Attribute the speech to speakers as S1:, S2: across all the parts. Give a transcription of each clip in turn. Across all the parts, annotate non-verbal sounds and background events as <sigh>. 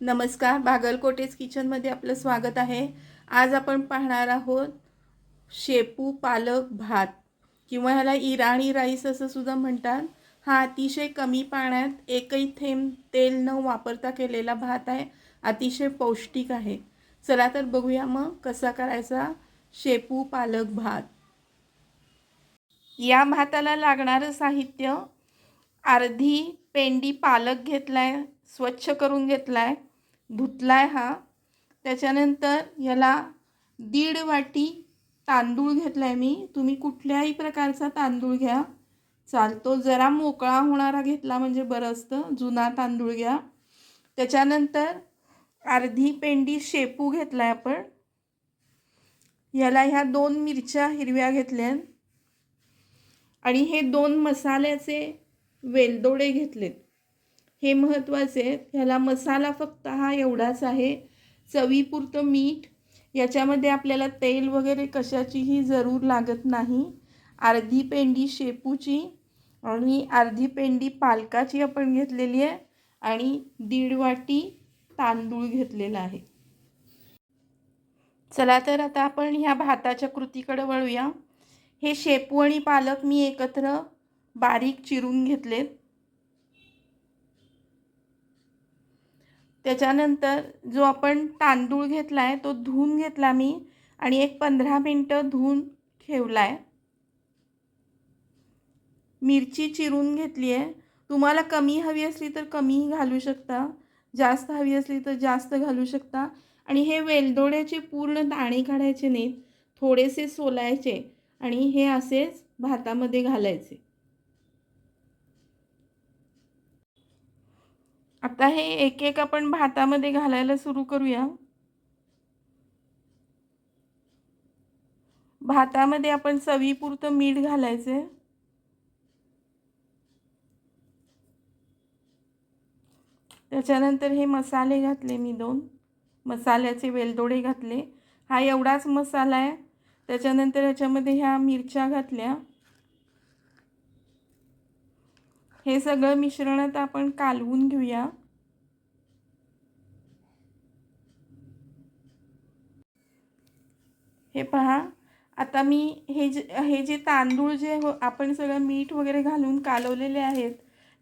S1: नमस्कार बागलकोटेज किचनमध्ये आपलं स्वागत आहे. आज आपण पाहणार आहोत शेपू पालक भात किंवा ह्याला इराणी राईस असं सुद्धा म्हणतात. हा अतिशय कमी पाण्यात एकही थेंब तेल न वापरता केलेला भात आहे. अतिशय पौष्टिक आहे. चला तर बघूया मग कसा करायचा शेपू पालक भात. या भाताला लागणारं साहित्य अर्धी पेंडी पालक घेतला आहे स्वच्छ करून घेतला आहे धुतलाय हा. त्याच्यानंतर याला दीड वाटी तांदूळ घेतलाय मी. तुम्ही कुठल्याही प्रकारचा तांदूळ घ्या. चालतो. जरा मोकळा होणारा घेतला म्हणजे बरं असतं. जुना तांदूळ घ्या. त्याच्यानंतर अर्धी पेंडी शेपू घेतलाय आपण. याला ह्या दोन मिरच्या हिरव्या घेतल्या आणि हे दोन मसाल्याचे वेलदोडे घेतलेत. हे महत्त्वाचे आहेत. ह्याला मसाला फक्त हा एवढाच आहे. चवीपुरतं मीठ याच्यामध्ये आपल्याला तेल वगैरे कशाचीही जरूर लागत नाही. अर्धी पेंडी शेपूची आणि अर्धी पेंडी पालकाची आपण घेतलेली आहे आणि दीड वाटी तांदूळ घेतलेला आहे. चला तर आता आपण ह्या भाताच्या कृतीकडे वळूया. हे शेपू आणि पालक मी एकत्र बारीक चिरून घेतलेत. त्याच्यानंतर जो आपण तांदूळ घेतला आहे तो धुवून घेतला मी आणि एक पंधरा मिनटं धुवून ठेवला आहे मिरची चिरून घेतली आहे तुम्हाला कमी हवी असली तर कमीही घालू शकता. जास्त हवी असली तर जास्त घालू शकता. आणि हे वेलदोड्याचे पूर्ण दाणे काढायचे नाहीत थोडेसे सोलायचे आणि हे असेच भातामध्ये घालायचे. आता हे एक एक आपण भातामध्ये घालायला सुरू करूया. भातामध्ये आपण चवीपुरतं मीठ घालायचे त्याच्यानंतर हे मसाले घातले मी दोन. मसाल्याचे वेलदोडे घातले. हा एवढाच मसाला आहे. त्याच्यानंतर ह्याच्यामध्ये ह्या मिरच्या घातल्या. हे सगळं मिश्रण आता आपण कालवून घेऊया. हे पहा. आता मी हे जे हे जे तांदूळ जे हो आपण सगळं मीठ वगैरे घालून कालवलेले आहेत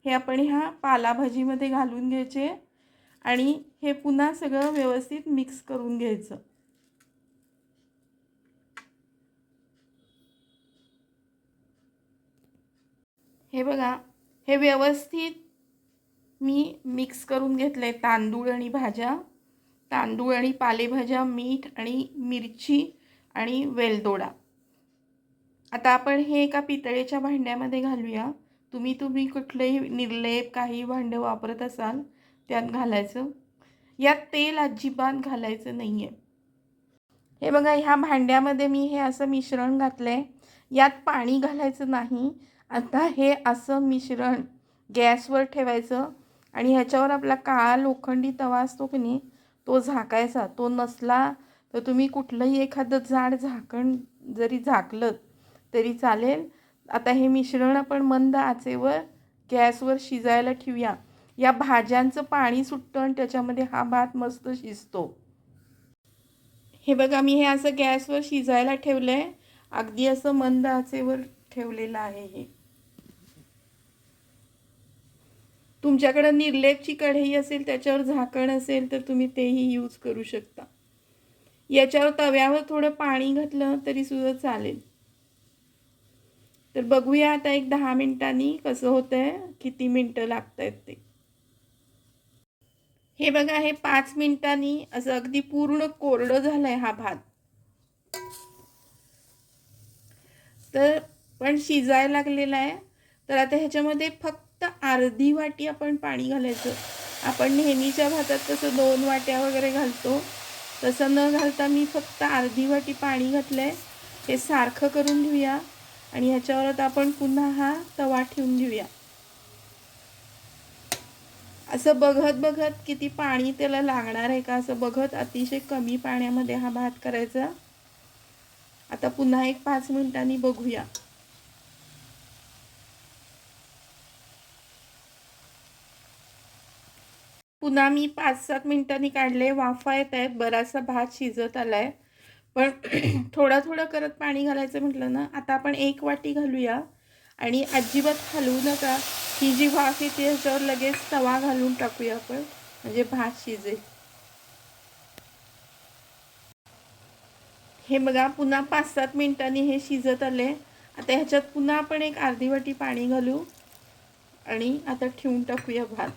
S1: हे आपण ह्या पालाभाजीमध्ये घालून घ्यायचे आणि हे पुन्हा सगळं व्यवस्थित मिक्स करून घ्यायचं. हे बघा हे व्यवस्थित मी मिक्स करून घेतलं आहे तांदूळ आणि भाज्या. तांदूळ आणि पालेभाज्या मीठ आणि मिरची आणि वेलदोडा. आता आपण हे एका पितळेच्या भांड्यामध्ये घालूया. तुम्ही तुम्ही कुठलंही निर्लेप काही भांडं वापरत असाल त्यात घालायचं. यात तेल अजिबात घालायचं नाही आहे हे बघा ह्या भांड्यामध्ये मी हे असं मिश्रण घातलं आहे यात पाणी घालायचं नाही. आता हे असं मिश्रण गॅसवर ठेवायचं आणि ह्याच्यावर आपला काळा लोखंडी तवा असतो की नाही तो झाकायचा. तो नसला तर तुम्ही कुठलंही एखादं जाड झाकण जरी झाकलं तरी चालेल. आता हे मिश्रण आपण मंद आचेवर गॅसवर शिजायला ठेवूया. या भाज्यांचं पाणी सुटतं आणि त्याच्यामध्ये हा भात मस्त शिजतो. हे बघा मी हे असं गॅसवर शिजायला ठेवलं आहे अगदी असं मंद आचेवर ठेवलेलं आहे हे. तुमच्याकडं निर्लेपची कढई असेल त्याच्यावर झाकण असेल तर तुम्ही तेही यूज करू शकता. याच्यावर तव्यावर थोडं पाणी घातलं तरी सुद्धा चालेल. तर बघूया आता एक दहा मिनिटांनी कसं होतंय किती मिनटं लागत आहेत ते. हे बघा हे पाच मिनिटांनी असं अगदी पूर्ण कोरडं झालंय हा भात. तर पण शिजायला लागलेला आहे. तर आता ह्याच्यामध्ये फक्त अर्धी वाटी आपण पाणी घालायचं. आपण नेहमीच्या भातात तसं दोन वाट्या वगैरे घालतो. तसं न घालता मी फक्त अर्धी वाटी पाणी घातलं आहे हे सारखं करून घेऊया आणि ह्याच्यावर आता आपण पुन्हा हा तवा ठेवून घेऊया. असं बघत बघत किती पाणी त्याला लागणार आहे का? असं बघत अतिशय कमी पाण्यामध्ये हा भात करायचा. आता पुन्हा एक पाच मिनिटांनी बघूया. पुन्हा मी पाच सात मिनटांनी काढले वाफा येत आहेत बराचसा भात शिजत आलाय. पण <clears throat> थोडं थोडं करत पाणी घालायचं म्हटलं ना आता आपण एक वाटी घालूया. आणि अजिबात हलवू नका. ही जी वाफ येते ह्याच्यावर लगेच तवा घालून टाकूया आपण. म्हणजे भात शिजेल. हे बघा पुन्हा पाच सात मिनटांनी हे शिजत आले आता ह्याच्यात पुन्हा आपण एक अर्धी वाटी पाणी घालू. आणि आता ठेवून टाकूया भात.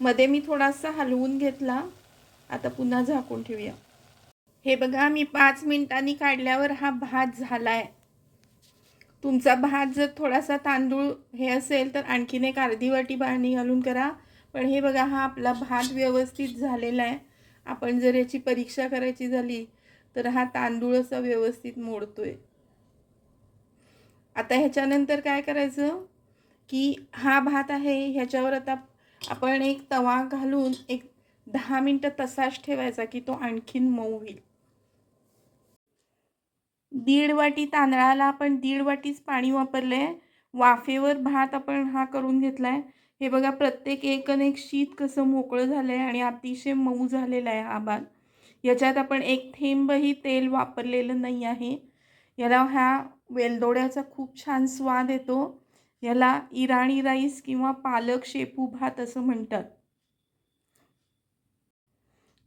S1: मध्ये मी थोडासा हलवून घेतला. आता पुन्हा झाकून ठेवूया. हे बघा मी पाच मिनिटांनी काढल्यावर हा भात झाला आहे तुमचा भात जर थोडासा तांदूळ हे असेल तर आणखीन एक अर्धी वाटी पाणी घालून करा. पण हे बघा हा आपला भात व्यवस्थित झालेला आहे. आपण जर याची परीक्षा करायची झाली तर हा तांदूळ असा व्यवस्थित मोडतोय. आता ह्याच्यानंतर काय करायचं? की हा भात आहे ह्याच्यावर आता आपण एक तवा घालून एक दहा मिनटं तसाच ठेवायचा की तो आणखीन मऊ होईल. दीड वाटी तांदळाला आपण दीड वाटीच पाणी वापरलं आहे वाफेवर भात आपण हा करून घेतला आहे हे बघा प्रत्येक एक एक शीत कसं मोकळं झालं आहे आणि अतिशय मऊ झालेला आहे हा भात. याच्यात आपण एक थेंबही तेल वापरलेलं नाही आहे. याला ह्या वेलदोड्याचा खूप छान स्वाद येतो. याला इराणी राईस किंवा पालक शेपू भात असं म्हणतात.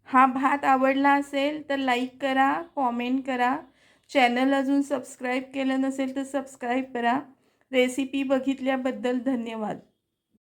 S1: हा भात आवडला असेल तर लाईक करा कॉमेंट करा. चॅनल अजून सबस्क्राईब केलं नसेल तर सबस्क्राईब करा. रेसिपी बघितल्याबद्दल धन्यवाद.